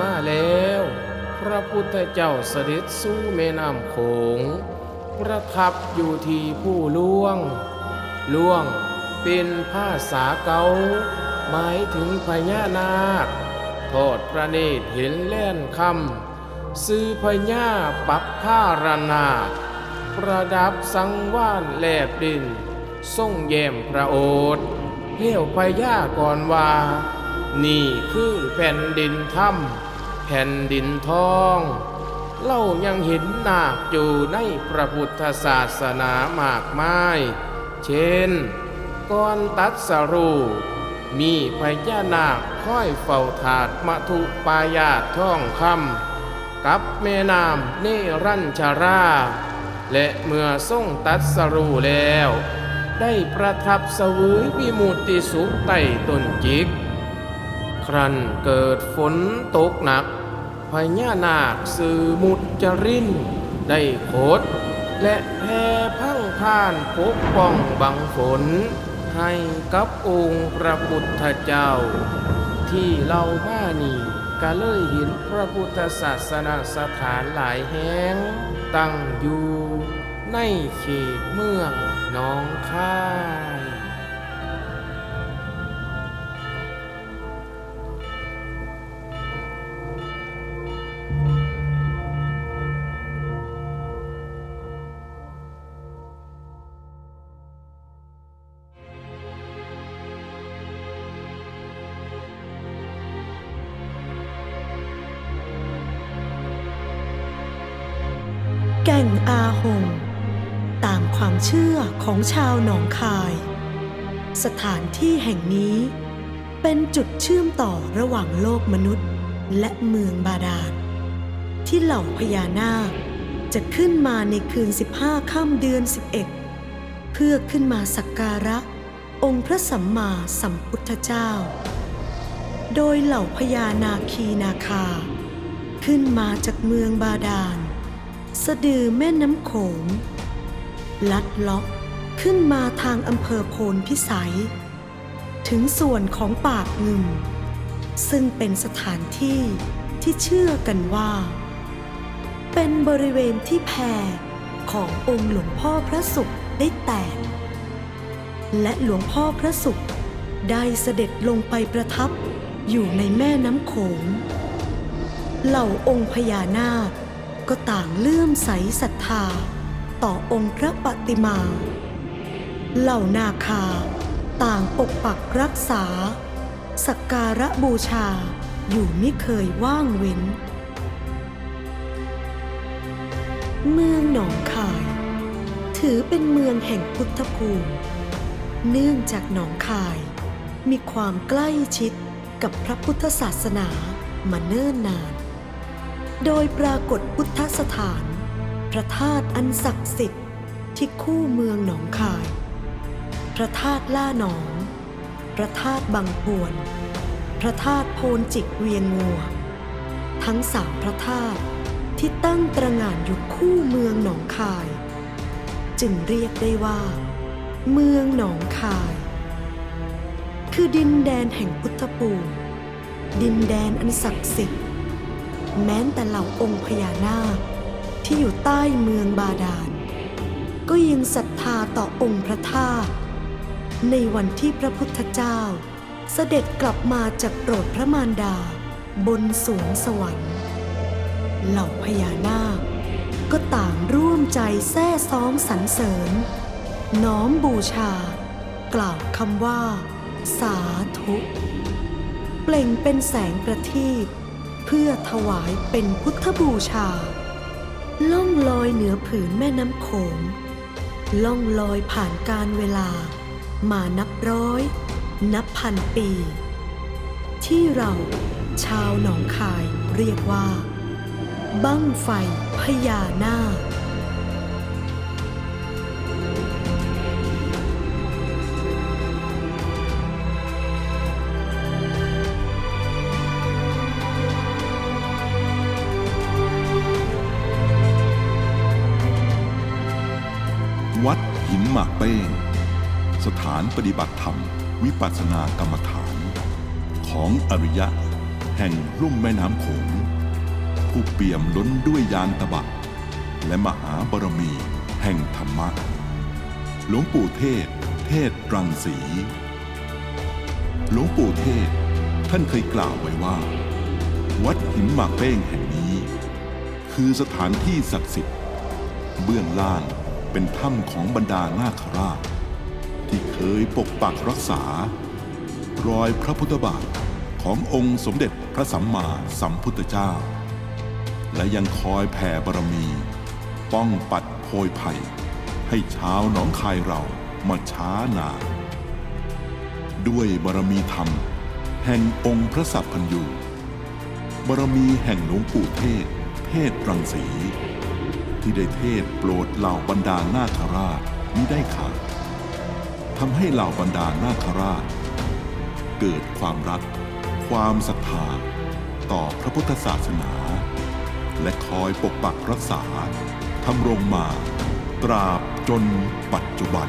มาแล้ว พระพุทธเจ้าเสด็จสู่แม่น้ำโขงประทับอยู่ที่ผู้ล่วง ล่วงเป็นภาษาเกาหมายถึงพญานาคทอดพระเนตรเห็นแล่นคำซื้อพญาปับผ้ารนาประดับสังว่านแลบดินทรงแย้มพระโอษฐ์เลี้ยวพญาก่อนว่า นี่คือแผ่นดินถ้ำ แผ่นดินทอง เล่ายังเห็นนาคอยู่ในพระพุทธศาสนามากมาย เช่นก่อนตัดสรูมีพญานาคค่อยเฝ้าถาดมทุปายาตท่องคำกับแม่น้ำเนรัญชารา และเมื่อทรงตัดสรูแล้ว ได้ประทับสวยวิมุตติสุขใต้ต้นจิก ครั้นเกิดฝนตกหนักพญานาคสื่อมุจจรินได้โคดและแผ่พังพานปกป้องบังฝน ให้กับองค์พระพุทธเจ้า ที่เรามานี่ก็เลยเห็นพระพุทธศาสนาสถานหลายแห่งตั้งอยู่ในเขตเมืองหนองคาย อาหง ตามความเชื่อของชาวหนองคาย สถานที่แห่งนี้เป็นจุดเชื่อมต่อระหว่างโลกมนุษย์และเมืองบาดาลที่เหล่าพญานาคจะขึ้นมาในคืน 15 ค่ำเดือน 11 เพื่อขึ้นมาสักการะ องค์พระสัมมาสัมพุทธเจ้า โดยเหล่าพญานาคีนาคา ขึ้นมาจากเมืองบาดาล สะดือแม่น้ำโขง ลัดเลาะขึ้นมาทางอำเภอโพนพิสัย ถึงส่วนของปากงึม ซึ่งเป็นสถานที่ที่เชื่อกันว่า เป็นบริเวณที่แพรขององค์หลวงพ่อพระสุขได้แตก และหลวงพ่อพระสุขได้เสด็จลงไปประทับอยู่ในแม่น้ำโขง เหล่าองค์พญานาค ก็ต่างเลื่อมใสศรัทธา ต่อองค์พระปฏิมา เหล่านาคา ต่างปกปักรักษา สักการะบูชาอยู่ไม่เคยว่างเว้น เมืองหนองคาย ถือเป็นเมืองแห่งพุทธภูมิ เนื่องจากหนองคาย มีความใกล้ชิดกับพระพุทธศาสนามาเนิ่นนาน โดยปรากฏพุทธสถาน พระธาตุอันศักดิ์สิทธิ์ที่คู่เมืองหนองคาย พระธาตุล่าหนอง พระธาตุบางพวน พระธาตุโพนจิกเวียงงัว ทั้งสามพระธาตุที่ตั้งตระหง่านอยู่คู่เมืองหนองคาย จึงเรียกได้ว่า เมืองหนองคาย คือดินแดนแห่งพุทธภูมิดินแดนอันศักดิ์สิทธิ์ แม้แต่เหล่าองค์พญานาคที่อยู่ใต้เมืองบาดาล ก็ยังศรัทธาต่อองค์พระธาตุในวันที่พระพุทธเจ้า เสด็จกลับมาจากโปรดพระมารดา บนสวงสวรรค์ เหล่าพญานาค ก็ต่างร่วมใจแท้ซ้องสรรเสริญ น้อมบูชา กล่าวคำว่า สาธุ เปล่งเป็นแสงประทีป เพื่อถวายเป็นพุทธบูชา ล่องลอยเหนือผืนแม่น้ำโขง ล่องลอยผ่านการเวลา มานับร้อย นับพันปี ที่เราชาวหนองคายเรียกว่า บั้งไฟพญานาค หินหมากเป้ง สถานปฏิบัติธรรม วิปัสสนากรรมฐาน ของอริยะ แห่งลุ่มแม่น้ำโขงผู้เปี่ยมล้นด้วยยานตะบะและมหาบารมีแห่งธรรมะ หลวงปู่เทศ เทศรังสี หลวงปู่เทศ ท่านเคยกล่าวไว้ว่า วัดหินหมากเป้งแห่งนี้ คือสถานที่ศักดิ์สิทธิ์ เบื้องล่าง เป็นถ้ำของบรรดานาคราช ที่เคยปกปักรักษา รอยพระพุทธบาทขององค์สมเด็จพระสัมมาสัมพุทธเจ้า และยังคอยแผ่บารมี ป้องปัดโพยภัย ให้ชาวหนองคายเรามาช้านานด้วยบารมีธรรม แห่งองค์พระสัพพัญญูบารมีแห่งหลวงปู่เทศ เทศรังสี ที่ได้เทศโปรดเหล่าบรรดานาคราชมิได้ขาดทำให้เหล่าบรรดานาคราช เกิดความรัก ความศรัทธาต่อพระพุทธศาสนา และคอยปกปักรักษาทำรงมา ตราบจนปัจจุบัน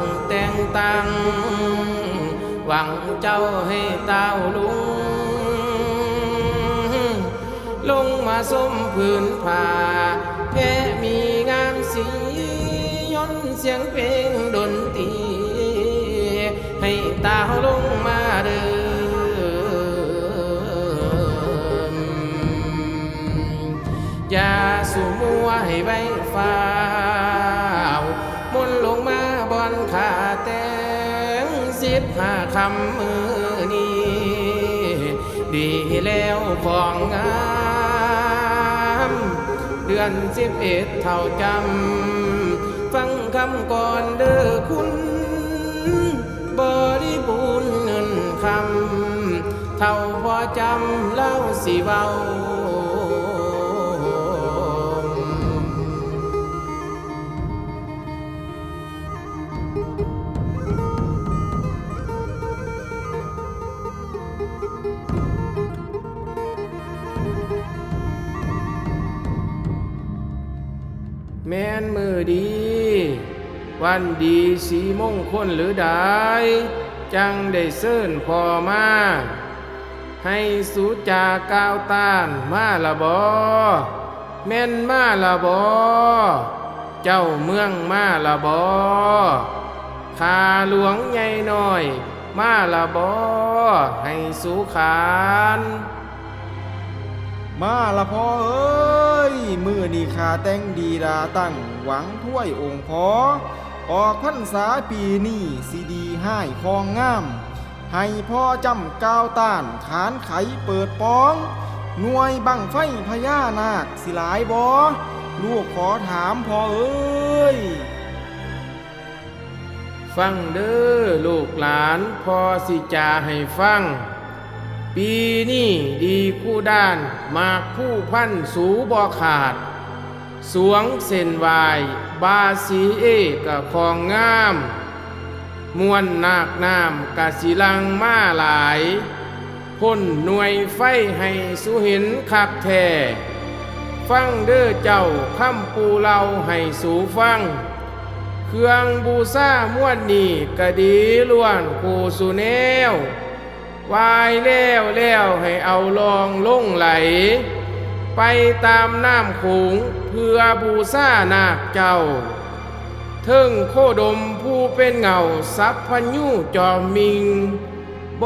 วงแต่งตั้ง หวังเจ้าให้เต้าลุง ลงมาส้มพื้นผ้าแพ้มีงามสีย้อนเสียงเพลงดนตรีให้ตาลงมาเดิมอย่าสู่มัวให้ไว้ฟ้า คำมือนี้ดีแล้วของงามเดือนสิบเอ็ดเท่าจำฟังคำก่อนเด้อคุณบริบูรณ์เงินคำเท่าพอจำเล่าสิเบา วันดีสีมงคลหรือใดจังได้เซิ่นพอมาให้สูจากาวตานมาละบอแม่นมาละบอเจ้าเมืองมาละบอขาหลวงใหญ่น้อย มาละบอให้สูขานมาละพ่อเอ้ย มือนี่ขาแต่งดีดาตั้งหวังถ้วยองค์พอ ออกพรรษาปีนี้สีดีให้คองงาม ให้พ่อจำก้าวต้านขานไขเปิดปอง หน่วยบังไฟพญานาคสิหลายบอลูกขอถามพ่อเอ้ย ฟังเด้อลูกหลานพอสิจาให้ฟัง ปีนี้ดีคู่ด้านมากผู้พันสูบอขาด สวงเส้นวาย บาสีเอกะของงาม มวนนาคน้ำกะสิลังมาหลาย พ่นหน่วยไฟให้สุเห็นคักแท้ฟังเด้อเจ้าคำปูเราให้สูฟัง เครื่องบูซามวดนี่ก็ดีล้วนคูสุแนววายแล้วแล้วให้เอาลองลงไหล ไปตามน้ำโขงเพื่อบูซานาคเจ้าเทิงโคดมผู้เป็นเงาสัพพัญญูจอมมิงบ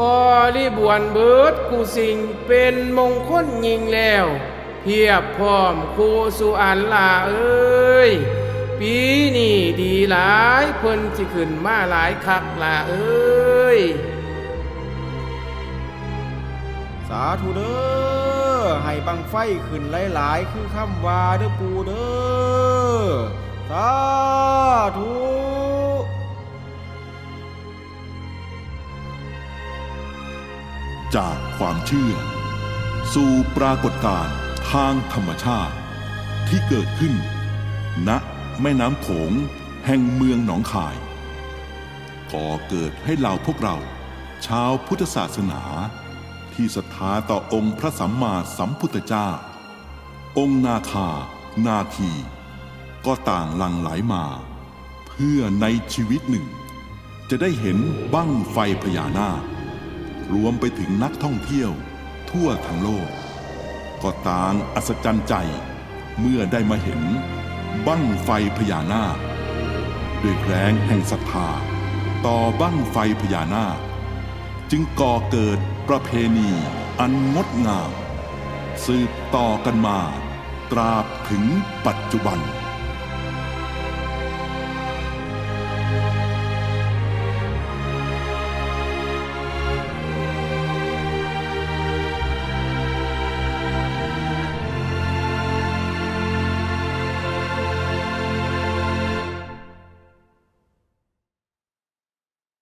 ริบวนเบิดกูสิ่งเป็นมงคลยิงแล้ว เพียบพร้อมคูสุอันลาเอ้ย ปีนี้ดีหลายเพิ่นสิขึ้นมาหลายคักลาเอ้ย สาธุเด้อ ให้บังไฟขึ้นหลายๆ คือคำว่าเด้อปูเด้อสาธุจากความเชื่อ สู่ปรากฏการณ์ทางธรรมชาติที่เกิดขึ้นณแม่น้ำโขงแห่งเมืองหนองคายก่อเกิดให้เหล่าพวกเรา ชาวพุทธศาสนา ที่ศรัทธาต่อองค์พระสัมมาสัมพุทธเจ้า องค์นาคา นาคี ก็ต่างหลังไหลมา เพื่อในชีวิตหนึ่ง จะได้เห็นบั้งไฟพญานาค รวมไปถึงนักท่องเที่ยว ทั่วทั้งโลก ก็ต่างอัศจรรย์ใจเมื่อได้มาเห็นบั้งไฟพญานาคด้วยแรงแห่งศรัทธาต่อบั้งไฟพญานาค จึงก่อเกิด ประเพณีอันงดงาม สืบต่อกันมา ตราบถึงปัจจุบัน